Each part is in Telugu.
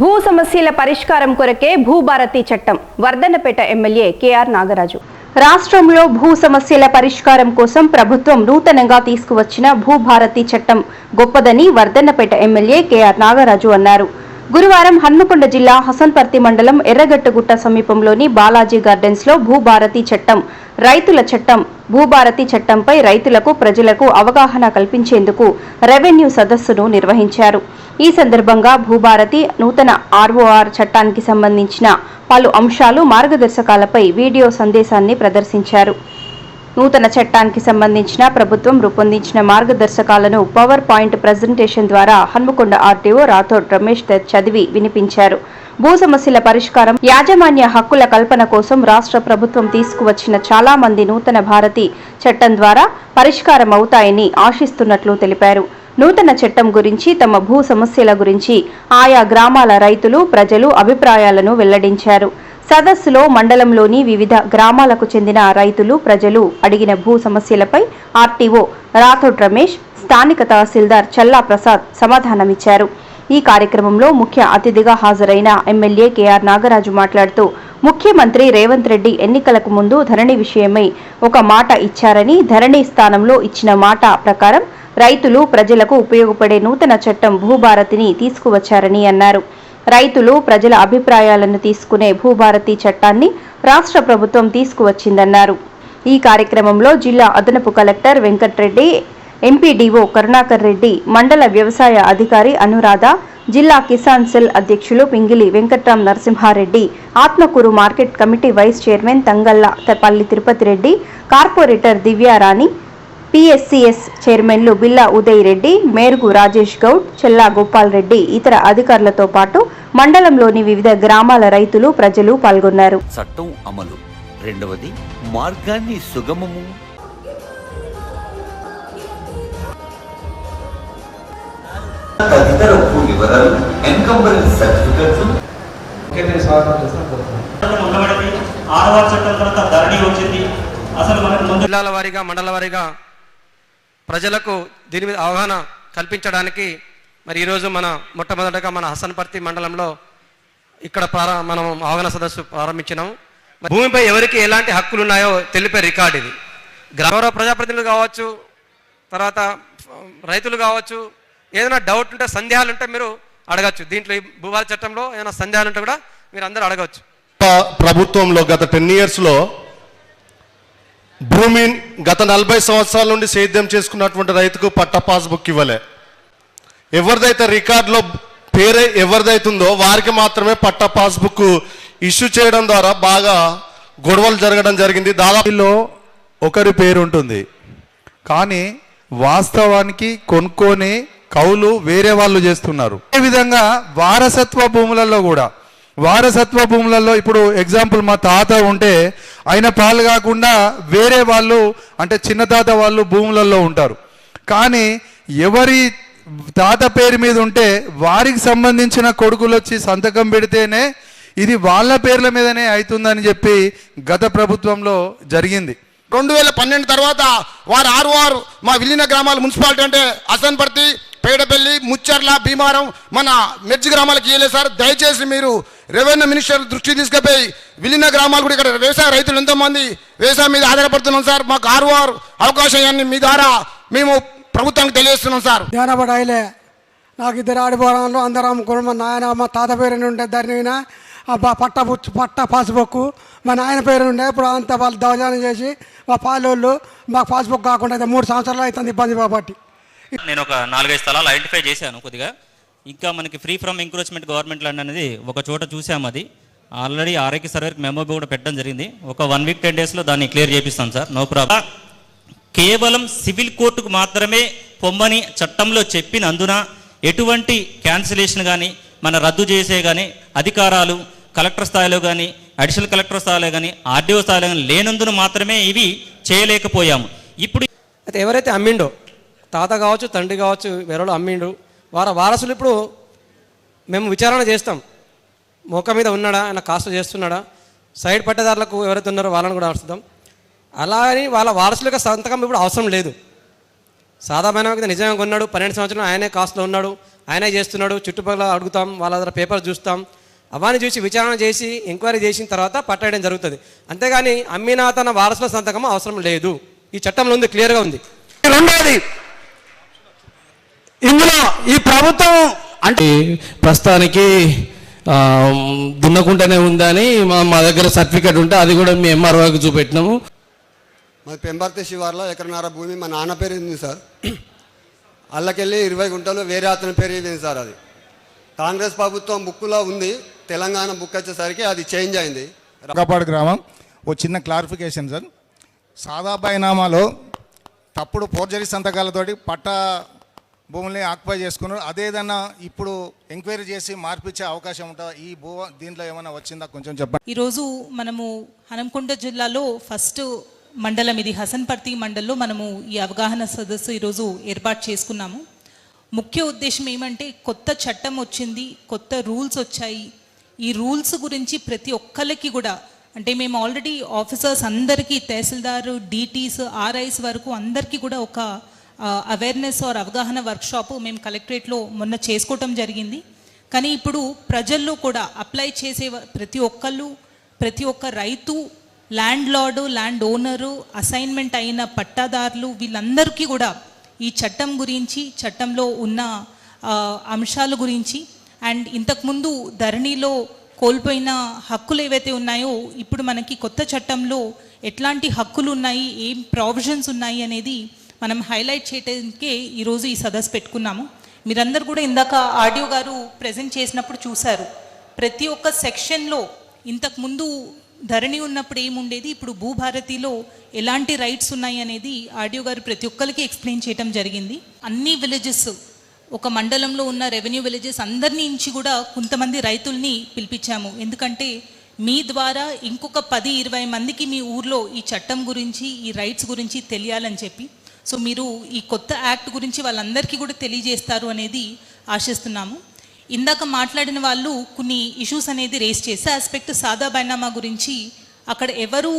భూ సమస్యల పరిష్కారం కొరకే భూభారతి చట్టం. Wardhannapet MLA K R Nagaraju. రాష్ట్రంలో భూ సమస్యల పరిష్కారం కోసం ప్రభుత్వం నూతనంగా తీసుకువచ్చిన భూభారతి చట్టం. గొప్పదని వర్ధన్నపేట ఎమ్మెల్యే కేఆర్ నాగరాజు అన్నారు. గురువారం హన్మకొండ జిల్లా హసన్పర్తి మండలం ఎర్రగట్టగుట్ట సమీపంలోని బాలాజీ గార్డెన్స్లో భూభారతి చట్టం రైతుల చట్టం భూభారతి చట్టంపై రైతులకు ప్రజలకు అవగాహన కల్పించేందుకు రెవెన్యూ సదస్సును నిర్వహించారు. ఈ సందర్భంగా భూభారతి నూతన ఆర్ఓఆర్ చట్టానికి సంబంధించిన పలు అంశాలు మార్గదర్శకాలపై వీడియో సందేశాన్ని ప్రదర్శించారు. నూతన చట్టానికి సంబంధించిన ప్రభుత్వం రూపొందించిన మార్గదర్శకాలను పవర్ పాయింట్ ప్రజెంటేషన్ ద్వారా హన్మకొండ ఆర్టీఓ రాథోడ్ రమేష్ చదివి వినిపించారు. భూ సమస్యల పరిష్కారం యాజమాన్య హక్కుల కల్పన కోసం రాష్ట్ర ప్రభుత్వం తీసుకువచ్చిన చాలా మంది నూతన భారతి చట్టం ద్వారా పరిష్కారం అవుతాయని ఆశిస్తున్నట్లు తెలిపారు. నూతన చట్టం గురించి తమ భూ సమస్యల గురించి ఆయా గ్రామాల రైతులు ప్రజలు అభిప్రాయాలను వెల్లడించారు. సదస్సులో మండలంలోని వివిధ గ్రామాలకు చెందిన రైతులు ప్రజలు అడిగిన భూ సమస్యలపై ఆర్టీఓ రాథోడ్ రమేష్ స్థానిక తహసీల్దార్ చల్లా ప్రసాద్ సమాధానమిచ్చారు. ఈ కార్యక్రమంలో ముఖ్య అతిథిగా హాజరైన ఎమ్మెల్యే కేఆర్ నాగరాజు మాట్లాడుతూ ముఖ్యమంత్రి రేవంత్ రెడ్డి ఎన్నికలకు ముందు ధరణి విషయమై ఒక మాట ఇచ్చారని ధరణి స్థానంలో ఇచ్చిన మాట ప్రకారం రైతులు ప్రజలకు ఉపయోగపడే నూతన చట్టం భూభారతిని తీసుకువచ్చారని అన్నారు. రైతులు ప్రజల అభిప్రాయాలను తీసుకునే భూభారతి చట్టాన్ని రాష్ట్ర ప్రభుత్వం తీసుకువచ్చిందన్నారు. ఈ కార్యక్రమంలో జిల్లా అదనపు కలెక్టర్ వెంకట్రెడ్డి ఎంపీడీఓ కరుణాకర్ రెడ్డి మండల వ్యవసాయ అధికారి అనురాధ జిల్లా కిసాన్ సెల్ అధ్యక్షులు Pingili Venkatram Narasimhareddy Atmakur market committee vice chairman Tangallapalli Tirupati Reddy corporator Divyarani PSCS చైర్మన్లు బిల్లా ఉదయ్ రెడ్డి మేరుగు రాజేష్ గౌడ్ చెల్లా గోపాల్ రెడ్డి ఇతర అధికారులతో పాటు మండలంలోని వివిధ గ్రామాల రైతులు ప్రజలు పాల్గొన్నారు. చట్టం అమలు. రెండవది మార్గాన్ని సుగమము. తదితర భూ వివరాలు ఎన్కంబరెన్స్ సర్టిఫికెట్లు. ముఖ్యంగా స్వాగతం చేస్తాను కోరుతున్నాను. చట్టం ఉండబడింది. ఆడవాళ్ళ చట్టం తర్వాత ధరణి వచ్చింది. అసలు మనకు ముందు జిల్లాల వారీగా మండల వారీగా ప్రజలకు దీని మీద అవగాహన కల్పించడానికి మరి ఈరోజు మన మొట్టమొదటగా మన హసన్పర్తి మండలంలో ఇక్కడ ప్రార మనం అవగాహన సదస్సు ప్రారంభించినాము. భూమిపై ఎవరికి ఎలాంటి హక్కులు ఉన్నాయో తెలిపే రికార్డు ఇది. గౌరవ ప్రజాప్రతినిధులు కావచ్చు తర్వాత రైతులు కావచ్చు ఏదైనా డౌట్ ఉంటే సందేహాలు ఉంటే మీరు అడగచ్చు. దీంట్లో ఈ చట్టంలో ఏదైనా సందేహాలు ఉంటే కూడా మీరు అందరూ అడగవచ్చు. ప్రభుత్వంలో గత టెన్ ఇయర్స్లో భూమి గత నలభై సంవత్సరాల నుండి సేద్యం చేసుకున్నటువంటి రైతుకు పట్ట పాస్బుక్ ఇవ్వలే. ఎవరిదైతే రికార్డులో పేరే ఎవరిదైతుందో వారికి మాత్రమే పట్ట పాస్బుక్ ఇష్యూ చేయడం ద్వారా బాగా గొడవలు జరగడం జరిగింది. దాదాపులో ఒకరి పేరు ఉంటుంది కానీ వాస్తవానికి కొనుక్కొని కౌలు వేరే వాళ్ళు చేస్తున్నారు. అదేవిధంగా వారసత్వ భూములలో కూడా వారసత్వ భూములలో ఇప్పుడు ఎగ్జాంపుల్ మా తాత ఉంటే ఆయన పాలు కాకుండా వేరే వాళ్ళు అంటే చిన్న తాత వాళ్ళు భూములలో ఉంటారు. కానీ ఎవరి తాత పేరు మీద ఉంటే వారికి సంబంధించిన కొడుకులు వచ్చి సంతకం పెడితేనే ఇది వాళ్ళ పేర్ల మీదనే అవుతుందని చెప్పి గత ప్రభుత్వంలో జరిగింది. రెండు వేల పన్నెండు తర్వాత వారు ఆరు మా విలీన గ్రామాల మున్సిపాలిటీ అంటే అసన్పర్తి పేడపల్లి ముచ్చర్ల భీమారం మన మెర్జి గ్రామాలకు ఇవ్వలేదు సార్. దయచేసి మీరు రెవెన్యూ మినిస్టర్ దృష్టి తీసుకుపోయి విలీన గ్రామాలు కూడా ఇక్కడ వ్యవసాయ రైతులు ఎంతోమంది వ్యవసాయం మీద ఆధారపడుతున్నాం సార్. మాకు ఆరు ఆరు అవకాశాన్ని మీ ద్వారా మేము ప్రభుత్వానికి తెలియజేస్తున్నాం సార్. జ్ఞానపడాయిలే. నాకు ఇద్దరు ఆడిపోవడంలో అందరం అమ్ముకోవడం నాయన మా తాత పేరు ఉంటే దాని పట్ట పట్ట పాస్బుక్ మా నాయన పేరు ఉండే ఇప్పుడు అంతా వాళ్ళు దౌర్జన్యం చేసి మా పాలోళ్ళు మాకు పాస్బుక్ కాకుండా అయితే మూడు సంవత్సరాలు అవుతుంది ఇబ్బంది కాబట్టి నేను ఒక నాలుగైదు స్థలాలు ఐడెంటిఫై చేశాను కొద్దిగా. ఇంకా మనకి free from encroachment government land అనేది ఒక చోట చూసాము అది. ఆల్రెడీ ఆరోగ్య సర్వేకి మెమో కూడా పెట్టడం జరిగింది. ఒక వన్ వీక్ టెన్ డేస్లో దాన్ని క్లియర్ చేపిస్తాం సార్. No problem. కేవలం సివిల్ కోర్టుకు మాత్రమే పొమ్మని చట్టంలో చెప్పినందున ఎటువంటి క్యాన్సిలేషన్ కానీ మన రద్దు చేసే కానీ అధికారాలు కలెక్టర్ స్థాయిలో కానీ అడిషనల్ కలెక్టర్ స్థాయిలో కానీ ఆర్డీఓ స్థాయిలో కానీ లేనందున మాత్రమే ఇవి చేయలేకపోయాము. ఇప్పుడు అయితే ఎవరైతే అమ్మిండో తాత కావచ్చు తండ్రి కావచ్చు ఎవరో అమ్మిండు వార వారసులు ఇప్పుడు మేము విచారణ చేస్తాం. మొక్క మీద ఉన్నాడా ఆయన కాస్ట్ చేస్తున్నాడా? సైడ్ పట్టేదారులకు ఎవరైతే ఉన్నారో వాళ్ళని కూడా అడుగుతాం అలా అని వాళ్ళ వారసుల యొక్క సంతకం ఇప్పుడు అవసరం లేదు. సాధారణ బైనామా నిజంగా ఉన్నాడు పన్నెండు సంవత్సరాలు ఆయనే కాస్ట్లో ఉన్నాడు ఆయనే చేస్తున్నాడు చుట్టుపక్కల అడుగుతాం వాళ్ళ దగ్గర పేపర్ చూస్తాం అవన్నీ చూసి విచారణ చేసి ఎంక్వైరీ చేసిన తర్వాత పట్టేయడం జరుగుతుంది. అంతేగాని అమ్మినా తన వారసుల సంతకం అవసరం లేదు. ఈ చట్టంలో ఉంది క్లియర్గా ఉంది. రెండోది ఇందులో ఈ ప్రభుత్వం అంటే ప్రస్తుతానికి దున్నకుంటూనే ఉందని మా మా దగ్గర సర్టిఫికేట్ ఉంటే అది కూడా మీ ఎంఆర్ఓకి చూపెట్టినాము. మాది పెంబర్తి శివార్లో ఎకరన్నర భూమి మా నాన్న పేరు ఉంది సార్? అల్లకెళ్ళి ఇరవై గుంటలు వేరే అతని పేరు ఇది సార్ అది? కాంగ్రెస్ ప్రభుత్వం బుక్లో ఉంది తెలంగాణ బుక్ వచ్చేసరికి అది చేంజ్ అయింది. రంగపాడు గ్రామం ఓ చిన్న క్లారిఫికేషన్ సార్. సాదా బైనామాలో తప్పుడు ఫోర్జరీ సంతకాలతోటి పట్టా భూముల్ని ఆక్యుపై చేసుకున్నారు. అదేదన్నా ఇప్పుడు ఎంక్వైరీ చేసి మార్పిచ్చే అవకాశం ఉంటుందా? ఈ భూ దీంట్లో ఏమైనా వచ్చిందా? కొంచెం చెప్పండి. ఈరోజు మనము హనంకొండ జిల్లాలో ఫస్ట్ మండలం ఇది. హసన్పర్తి మండల్లో మనము ఈ అవగాహన సదస్సు ఈరోజు ఏర్పాటు చేసుకున్నాము. ముఖ్య ఉద్దేశం ఏమంటే కొత్త చట్టం వచ్చింది కొత్త రూల్స్ వచ్చాయి. ఈ రూల్స్ గురించి ప్రతి ఒక్కరికి కూడా అంటే మేము ఆల్రెడీ ఆఫీసర్స్ అందరికీ తహసీల్దారు డీటీస్ ఆర్ఐస్ వరకు అందరికీ కూడా ఒక అవేర్నెస్ ఆర్ అవగాహన వర్క్షాప్ మేము కలెక్టరేట్లో మొన్న చేసుకోవటం జరిగింది. కానీ ఇప్పుడు ప్రజల్లో కూడా అప్లై చేసే ప్రతి ఒక్కళ్ళు ప్రతి ఒక్క రైతు landlord land owner assignment అయిన పట్టాదారులు వీళ్ళందరికీ కూడా ఈ చట్టం గురించి చట్టంలో ఉన్న అంశాల గురించి అండ్ ఇంతకుముందు ధరణిలో కోల్పోయిన హక్కులు ఏవైతే ఉన్నాయో ఇప్పుడు మనకి కొత్త చట్టంలో ఎట్లాంటి హక్కులు ఉన్నాయి ఏం ప్రావిజన్స్ ఉన్నాయి అనేది మనం హైలైట్ చేయడానికే ఈరోజు ఈ సదస్సు పెట్టుకున్నాము. మీరందరూ కూడా ఇందాక ఆడియో గారు ప్రజెంట్ చేసినప్పుడు చూశారు. ప్రతి ఒక్క సెక్షన్లో ఇంతకుముందు ధరణి ఉన్నప్పుడు ఏముండేది ఇప్పుడు భూభారతిలో ఎలాంటి రైట్స్ ఉన్నాయి అనేది ఆడియో గారు ప్రతి ఒక్కరికి ఎక్స్ప్లెయిన్ చేయడం జరిగింది. అన్ని విలేజెస్ ఒక మండలంలో ఉన్న రెవెన్యూ విలేజెస్ అందరినీ నుంచి కూడా కొంతమంది రైతుల్ని పిలిపించాము. ఎందుకంటే మీ ద్వారా ఇంకొక పది ఇరవై మందికి మీ ఊర్లో ఈ చట్టం గురించి ఈ రైట్స్ గురించి తెలియాలని చెప్పి సో మీరు ఈ కొత్త యాక్ట్ గురించి వాళ్ళందరికీ కూడా తెలియజేస్తారు అనేది ఆశిస్తున్నాము. ఇందాక మాట్లాడిన వాళ్ళు కొన్ని ఇష్యూస్ అనేది రేస్ చేసే ఆస్పెక్ట్ సాదా బైనామా గురించి అక్కడ ఎవరు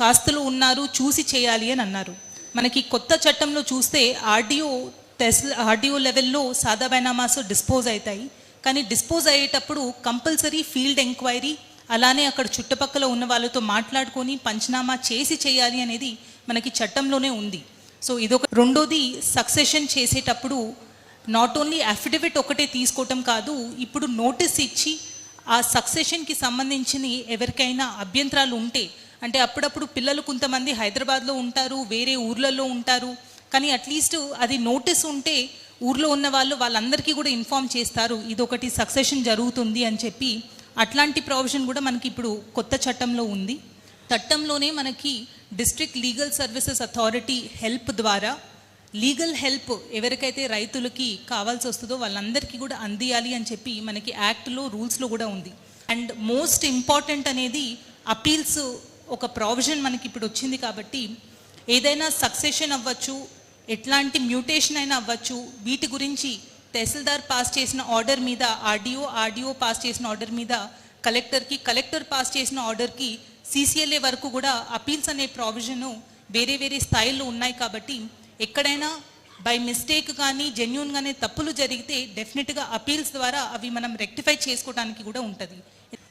కాస్తులు ఉన్నారు చూసి చేయాలి అని అన్నారు. మనకి కొత్త చట్టంలో చూస్తే ఆర్డీఓ టెస్లా ఆర్డీఓ లెవెల్లో సాదా బైనామాస్ డిస్పోజ్ అవుతాయి కానీ డిస్పోజ్ అయ్యేటప్పుడు కంపల్సరీ ఫీల్డ్ ఎంక్వైరీ అలానే అక్కడ చుట్టుపక్కల ఉన్న వాళ్ళతో మాట్లాడుకొని పంచనామా చేసి చేయాలి అనేది మనకి చట్టంలోనే ఉంది. సో ఇదొక రెండోది సక్సెషన్ చేసేటప్పుడు నాట్ ఓన్లీ అఫిడవిట్ ఒకటే తీసుకోవటం కాదు ఇప్పుడు నోటీస్ ఇచ్చి ఆ సక్సెషన్కి సంబంధించిన ఎవరికైనా అభ్యంతరాలు ఉంటే అంటే అప్పుడప్పుడు పిల్లలు కొంతమంది హైదరాబాద్లో ఉంటారు వేరే ఊర్లలో ఉంటారు కానీ అట్లీస్ట్ అది నోటీస్ ఉంటే ఊర్లో ఉన్న వాళ్ళు వాళ్ళందరికీ కూడా ఇన్ఫామ్ చేస్తారు ఇది ఒకటి సక్సెషన్ జరుగుతుంది అని చెప్పి. అట్లాంటి ప్రావిజన్ కూడా మనకి ఇప్పుడు కొత్త చట్టంలో ఉంది. చట్టంలోనే మనకి district legal services authority help ద్వారా లీగల్ హెల్ప్ ఎవరికైతే రైతులకి కావాల్సి వస్తుందో వాళ్ళందరికీ కూడా అందియాలి అని చెప్పి మనకి యాక్ట్లో రూల్స్లో కూడా ఉంది. అండ్ మోస్ట్ ఇంపార్టెంట్ అనేది అపీల్స్ ఒక ప్రావిజన్ మనకి ఇప్పుడు వచ్చింది కాబట్టి ఏదైనా సక్సెషన్ అవ్వచ్చు ఎట్లాంటి మ్యూటేషన్ అయినా అవ్వచ్చు. వీటి గురించి తహసీల్దార్ పాస్ చేసిన ఆర్డర్ మీద ఆర్డీఓ ఆర్డీఓ పాస్ చేసిన ఆర్డర్ మీద కలెక్టర్కి కలెక్టర్ పాస్ చేసిన ఆర్డర్కి సీసీఎల్ఏ వరకు కూడా అపీల్స్ అనే ప్రావిజన్ వేరే వేరే స్థాయిల్లో ఉన్నాయి కాబట్టి ఎక్కడైనా బై మిస్టేక్ కానీ జెన్యున్గానే తప్పులు జరిగితే డెఫినెట్గా అపీల్స్ ద్వారా అవి మనం రెక్టిఫై చేసుకోవడానికి కూడా ఉంటుంది.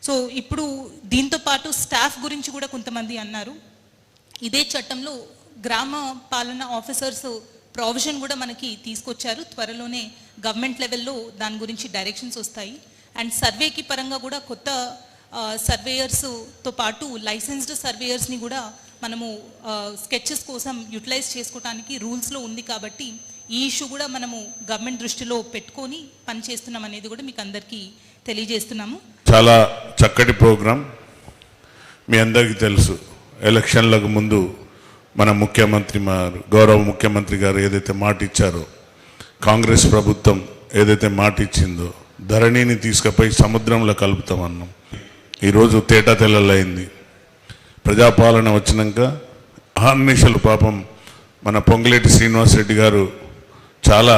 సో ఇప్పుడు దీంతో పాటు స్టాఫ్ గురించి కూడా కొంతమంది అన్నారు. ఇదే చట్టంలో గ్రామ పాలన ఆఫీసర్స్ ప్రావిజన్ కూడా మనకి తీసుకొచ్చారు. త్వరలోనే గవర్నమెంట్ లెవెల్లో దాని గురించి డైరెక్షన్స్ వస్తాయి. అండ్ సర్వేకి పరంగా కూడా కొత్త సర్వేయర్స్తో పాటు లైసెన్స్డ్ సర్వేయర్స్ని కూడా మనము స్కెచెస్ కోసం యూటిలైజ్ చేసుకోవడానికి రూల్స్లో ఉంది కాబట్టి ఈ ఇష్యూ కూడా మనము గవర్నమెంట్ దృష్టిలో పెట్టుకొని పనిచేస్తున్నాం అనేది కూడా మీకు అందరికీ తెలియజేస్తున్నాము. చాలా చక్కటి ప్రోగ్రాం. మీ అందరికీ తెలుసు. ఎలక్షన్లకు ముందు మన ముఖ్యమంత్రి మారు గౌరవ ముఖ్యమంత్రి గారు ఏదైతే మాట ఇచ్చారో కాంగ్రెస్ ప్రభుత్వం ఏదైతే మాట ఇచ్చిందో ధరణిని తీసుకుపోయి సముద్రంలో కలుపుతామన్నాం ఈరోజు తేటా తెల్లలైంది ప్రజాపాలన వచ్చినాక అహర్నిశలు పాపం మన పొంగులేటి శ్రీనివాసరెడ్డి గారు చాలా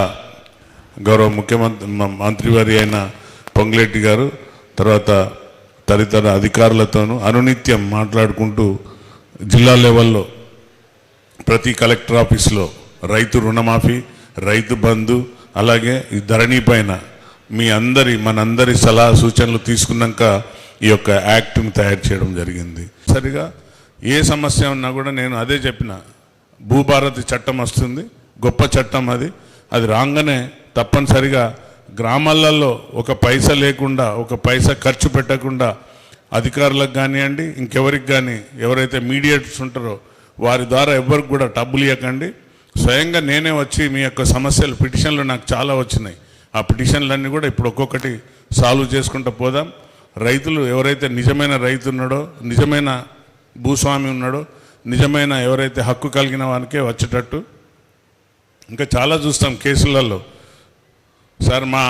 గౌరవ ముఖ్యమంత్రి మంత్రివారి అయిన పొంగులేటి గారు తర్వాత తదితర అధికారులతోనూ అనునిత్యం మాట్లాడుకుంటూ జిల్లా లెవెల్లో ప్రతి కలెక్టర్ ఆఫీస్లో రైతు రుణమాఫీ రైతు బంధు అలాగే ఈ ధరణి పైన మీ అందరి మనందరి సలహా సూచనలు తీసుకున్నాక ఈ యొక్క యాక్ట్ని తయారు చేయడం జరిగింది. సరిగా ఏ సమస్య ఉన్నా కూడా నేను అదే చెప్పిన భూభారతి చట్టం వస్తుంది గొప్ప చట్టం అది అది రాగానే తప్పనిసరిగా గ్రామాలలో ఒక పైస లేకుండా ఒక పైస ఖర్చు పెట్టకుండా అధికారులకు కానివ్వండి ఇంకెవరికి కానీ ఎవరైతే మీడియేటర్స్ ఉంటారో వారి ద్వారా ఎవరికి కూడా డబ్బులు ఇవ్వకండి స్వయంగా నేనే వచ్చి మీ యొక్క సమస్యలు పిటిషన్లు నాకు చాలా వచ్చినాయి. ఆ పిటిషన్లన్నీ కూడా ఇప్పుడు ఒక్కొక్కటి సాల్వ్ చేసుకుంటూ పోదాం. రైతులు ఎవరైతే నిజమైన రైతు ఉన్నాడో నిజమైన భూస్వామి ఉన్నాడో నిజమైన ఎవరైతే హక్కు కలిగిన వానికే వచ్చేటట్టు. ఇంకా చాలా చూస్తాం కేసులలో. సార్ మా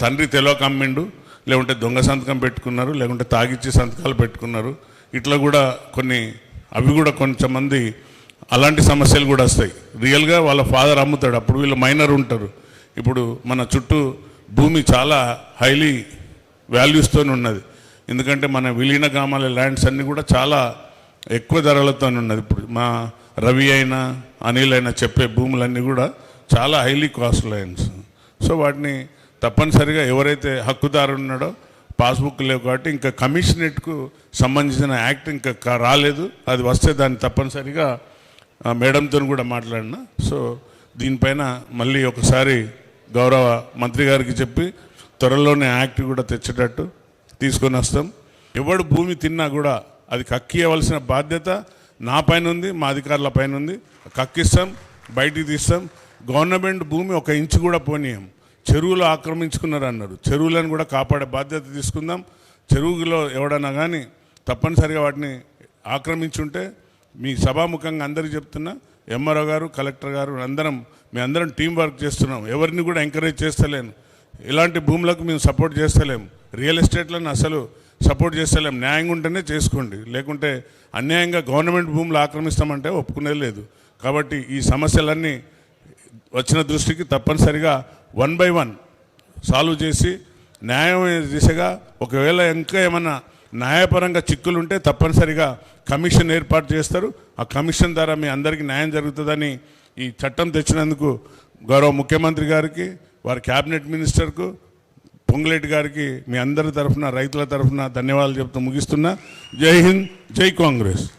తండ్రి తెలియక అమ్మిండు లేకుంటే దొంగ సంతకం పెట్టుకున్నారు లేకుంటే తాగిచ్చి సంతకాలు పెట్టుకున్నారు. ఇట్లా కూడా కొన్ని అవి కూడా కొంతమంది అలాంటి సమస్యలు కూడా వస్తాయి. రియల్గా వాళ్ళ ఫాదర్ అమ్ముతాడు అప్పుడు వీళ్ళు మైనర్ ఉంటారు. ఇప్పుడు మన చుట్టూ భూమి చాలా హైలీ వాల్యూస్తో ఉన్నది. ఎందుకంటే మన విలీన గ్రామాల ల్యాండ్స్ అన్నీ కూడా చాలా ఎక్కువ ధరలతో ఉన్నది. ఇప్పుడు మా రవి అయినా అనిల్ అయినా చెప్పే భూములన్నీ కూడా చాలా హైలీ కాస్ట్ ల్యాండ్స్ సో వాటిని తప్పనిసరిగా ఎవరైతే హక్కుదారు ఉన్నాడో పాస్బుక్ లేవు కాబట్టి ఇంకా కమిషనరేట్కు సంబంధించిన యాక్ట్ ఇంకా రాలేదు. అది వస్తే దాన్ని తప్పనిసరిగా మేడంతో కూడా మాట్లాడినా. సో దీనిపైన మళ్ళీ ఒకసారి గౌరవ మంత్రి గారికి చెప్పి త్వరలోనే యాక్ట్ కూడా తెచ్చేటట్టు తీసుకొని వస్తాం. ఎవడు భూమి తిన్నా కూడా అది కక్కియవలసిన బాధ్యత నా పైన ఉంది మా అధికారుల పైన ఉంది. కక్కిస్తాం బయటికి తీస్తాం. గవర్నమెంట్ భూమి ఒక ఇంచు కూడా పోనీయం. చెరువులు ఆక్రమించుకున్నారు అన్నారు చెరువులను కూడా కాపాడే బాధ్యత తీసుకుందాం. చెరువులో ఎవడన్నా కానీ తప్పనిసరిగా వాటిని ఆక్రమించుంటే మీ సభాముఖంగా అందరికీ చెప్తున్నా ఎంఆర్ఓ గారు కలెక్టర్ గారు అందరం మేము అందరం టీం వర్క్ చేస్తున్నాం. ఎవరిని కూడా ఎంకరేజ్ చేస్తలేను ఇలాంటి భూములకు మేము సపోర్ట్ చేస్తలేం రియల్ ఎస్టేట్లను అసలు సపోర్ట్ చేస్తలేం న్యాయంగా ఉంటేనే చేసుకోండి. లేకుంటే అన్యాయంగా గవర్నమెంట్ భూములు ఆక్రమిస్తామంటే ఒప్పుకునేది లేదు. కాబట్టి ఈ సమస్యలన్నీ వచ్చిన దృష్టికి తప్పనిసరిగా వన్ బై వన్ సాల్వ్ చేసి న్యాయం దిశగా ఒకవేళ ఇంకా ఏమన్నా న్యాయపరంగా చిక్కులుంటే తప్పనిసరిగా కమిషన్ ఏర్పాటు చేస్తారు. ఆ కమిషన్ ద్వారా మీ అందరికీ న్యాయం జరుగుతుందని ఈ చట్టం తెచ్చినందుకు గౌరవ ముఖ్యమంత్రి గారికి వారి క్యాబినెట్ మినిస్టర్కు పొంగులేటి గారికి మీ అందరి తరఫున రైతుల తరఫున ధన్యవాదాలు చెప్తూ ముగిస్తున్నా. జై హింద్ జై కాంగ్రెస్.